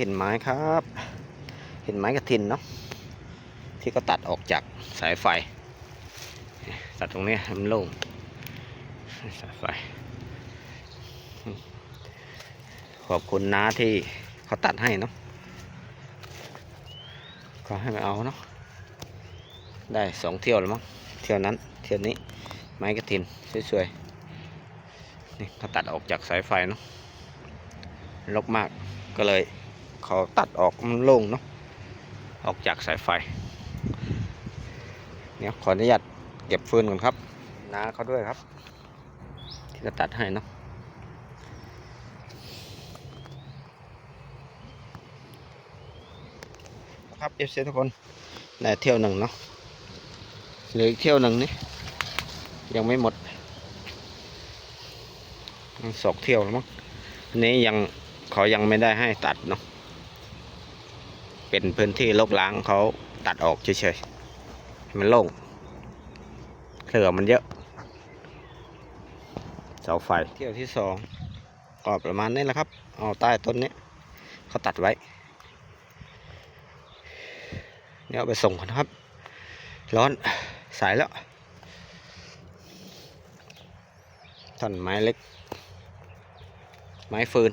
เห็นไม้ครับ เห็นไม้กระถินเนาะที่ก็ตัดออกจากสายไฟ ตัดตรงนี้มันโล่งสายไฟ ขอบคุณน้าที่เขาตัดให้เนาะก็ให้มาเอาเนาะได้สองเที่ยวแล้วมั้งเที่ยวนั้นเที่ยวนี้ไม้กระถินสวยๆนี่เขาตัดออกจากสายไฟเนาะรกมากก็เลย เขาตัดออกมันโล่งเนาะออกจากสายไฟ เนี่ยขออนุญาตเก็บฟืนก่อนครับน้าเขาด้วยครับ ที่เขาตัดให้เนาะครับเอฟซีทุกคนได้เที่ยวหนึ่งเนาะเหลืออีกเที่ยวหนึ่งนี่ยังไม่หมดยังสองเที่ยวแล้วมั้งอันนี้ยังเขายังไม่ได้ให้ตัดเนาะ เป็นพื้นที่ลกล้างเขาตัดออกเฉยๆมันโล่งเครือมันเยอะเสาไฟเที่ยวที่สองก็ประมาณนี้แหละครับเอาใต้ต้นนี้เขาตัดไว้เดี๋ยวไปส่งกันครับ ร้อนสายแล้วท่อนไม้เล็ก ไม้ฟืน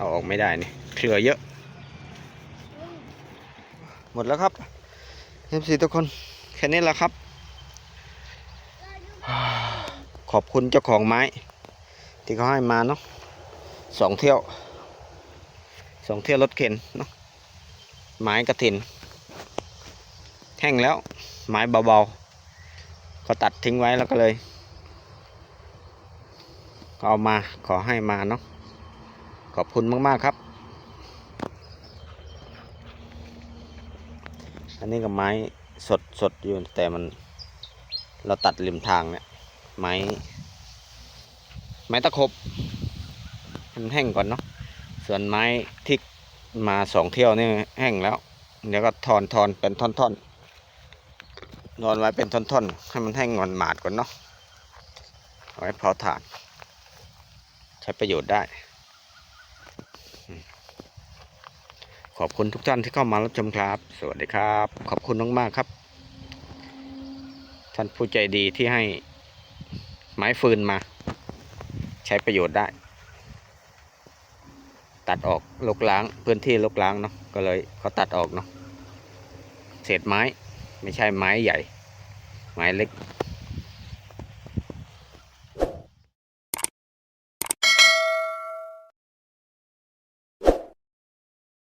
เอาออกไม่ได้นี่เครือเยอะ หมดแล้วครับเอฟซีทุกคนแค่นี้แหละครับ ขอบคุณเจ้าของไม้ ที่เขาให้มาเนาะสองเที่ยวสองเที่ยวรถเข็นเนาะไม้กระถิน แห้งแล้ว ไม้เบาๆก็ตัดทิ้งไว้แล้วก็เลยเอามาขอให้มาเนาะ ขอบคุณมาก ๆ ครับ อันนี้ก็ไม้สดสดอยู่แต่มันเราตัดริมทางเนี่ย ไม้ ไม้ตะขบมันแห้งก่อนเนาะส่วนไม้ที่มาสองเที่ยวนี่แห้งแล้ว เดี๋ยวก็ทอนทอนเป็นท่อนท่อนนอนไว้เป็นท่อนท่อนๆ ให้มันแห้งงอนหมาดก่อนเนาะเอาไว้เผาถ่าน ใช้ประโยชน์ได้ ขอบคุณทุกท่านที่เข้ามารับชมครับ สวัสดีครับ ขอบคุณมากๆครับ ท่านผู้ใจดีที่ให้ไม้ฟืนมา ใช้ประโยชน์ได้ ตัดออกลกล้างพื้นที่ลกล้างเนาะก็เลยเขาตัดออกเนาะเศษไม้ไม่ใช่ไม้ใหญ่ ไม้เล็ก